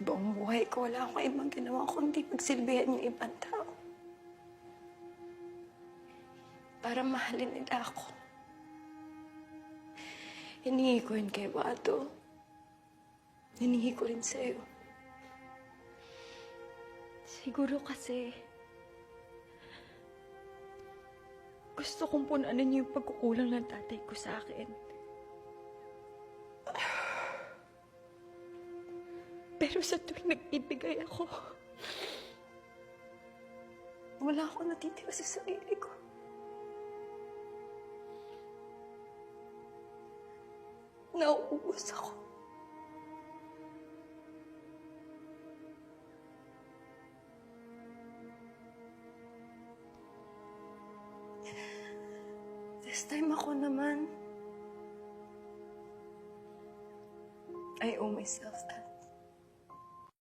Buong buhay ko, wala akong ibang ginawa kundi pagsilbihan yung ibang tao. Para mahalin nila ako. Hinihingi ko yun kay Wado. Hinihingi ko rin sa'yo. Siguro kasi... Gusto kong punanin yung pagkukulang ng tatay ko sa akin. Pero sa tuwing nag-ibigay ako, wala akong natitira sa sarili ko. Nauubos ako. This time ako naman, I owe myself that.